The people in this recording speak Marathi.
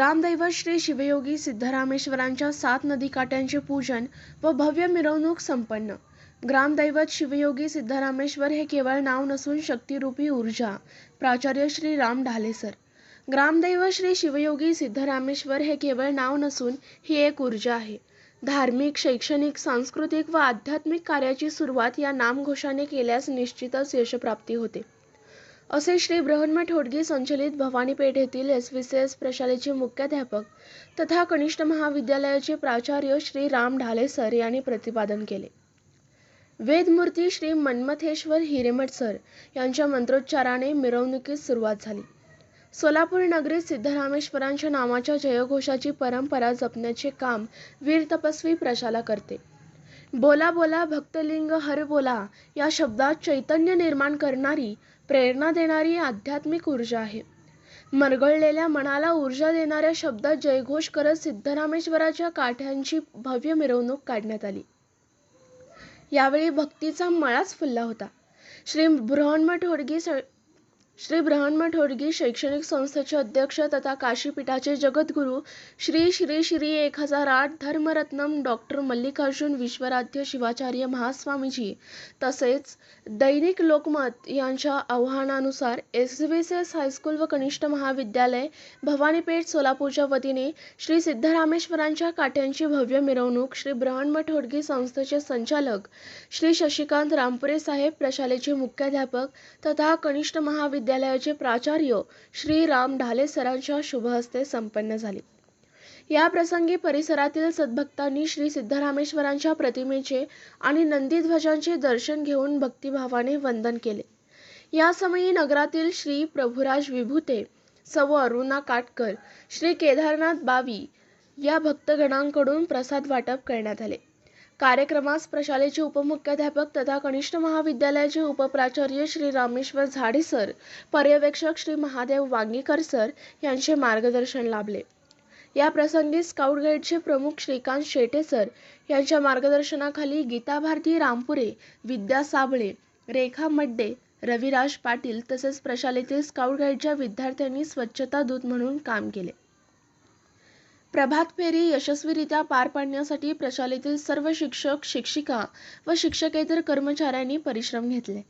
ग्रामदैवत श्री शिवयोगी सिद्धरामेश्वरांच्या सात नदीकाठ्यांचे पूजन व भव्य मिरवणूक संपन्न. ग्रामदैवत शिवयोगी सिद्धरामेश्वर हे केवळ नाव नसून शक्तिरूपी ऊर्जा प्राचार्य श्री राम ढालेसर. ग्रामदैवत श्री शिवयोगी सिद्धरामेश्वर हे केवळ नाव नसून ही एक ऊर्जा आहे. धार्मिक शैक्षणिक सांस्कृतिक व आध्यात्मिक कार्याची सुरुवात या नामघोषाने केल्यास निश्चितच यशप्राप्ती होते. असे श्री बृहन्मठ ठोडगी संचलित भवानी पेठ येथील एस व्ही सी एस प्रशालेचे मुख्याध्यापक तथा कनिष्ठ महाविद्यालयाचे प्राचार्य श्री राम ढाले सर यांनी प्रतिपादन केले. वेदमूर्ती श्री मन्मथेश्वर हिरेमठ सर यांच्या मंत्रोच्चाराने मिरवणुकीस सुरुवात झाली. सोलापूर नगरीत सिद्धरामेश्वरांच्या नावाच्या जयघोषाची परंपरा जपण्याचे काम वीर तपस्वी प्रशाला करते. बोला बोला भक्तलिंग हर बोला या शब्दात चैतन्य निर्माण करणारी प्रेरणा देणारी आध्यात्मिक ऊर्जा आहे. मरगळलेल्या मनाला ऊर्जा देणाऱ्या शब्दात जयघोष करत सिद्धरामेश्वराच्या काठ्यांची भव्य मिरवणूक काढण्यात आली. यावेळी भक्तीचा मळाच फुलला होता. श्री बृहन्मठ होडगी श्री ब्रह्मण्य होडगी शैक्षणिक संस्थेचे अध्यक्ष तथा काशीपीठाचे जगद्गुरू श्री श्री श्री एक हजार आठ धर्मरत्नम डॉक्टर मल्लिकार्जुन विश्वराध्य शिवाचार्य महास्वामीजी तसेच दैनिक लोकमत यांच्या आव्हानानुसार S V C S high school व कनिष्ठ महाविद्यालय भवानीपेठ सोलापूरच्या वतीने श्री सिद्धरामेश्वरांच्या काट्यांची भव्य मिरवणूक श्री ब्रह्मण्य होडगी संस्थेचे संचालक श्री शशिकांत रामपुरे साहेब प्रशालेचे मुख्याध्यापक तथा कनिष्ठ महाविद्यालय महाविद्यालयाचे प्राचार्य श्री राम ढाले सरांच्या शुभहस्ते संपन्न झाले. या प्रसंगी परिसरातील सद्भक्तांनी श्री सिद्धरामेश्वरांच्या प्रतिमेचे आणि नंदीध्वजांचे दर्शन घेऊन भक्तिभावाने वंदन केले. या समयी नगरातील श्री प्रभुराज विभूते सव अरुणा काटकर श्री केदारनाथ बावी या भक्तगणांकडून प्रसाद वाटप करण्यात आले. कार्यक्रमास प्रशालेचे उपमुख्याध्यापक तथा कनिष्ठ महाविद्यालयाचे उपप्राचार्य श्री रामेश्वर झाडे सर पर्यवेक्षक श्री महादेव वांगीकर सर यांचे मार्गदर्शन लाभले. या प्रसंगी स्काउट गाईडचे प्रमुख श्रीकांत शेटे सर यांच्या मार्गदर्शनाखाली गीता भारती रामपुरे विद्या साबळे रेखा मड्डे रविराज पाटील तसेच प्रशालेतील स्काउट गाईडच्या विद्यार्थ्यांनी स्वच्छता दूत म्हणून काम केले. प्रभात फेरी यशस्वीरित्या पार पाडण्यासाठी प्रशालेतील सर्व शिक्षक शिक्षिका व शिक्षकेतर कर्मचाऱ्यांनी परिश्रम घेतले.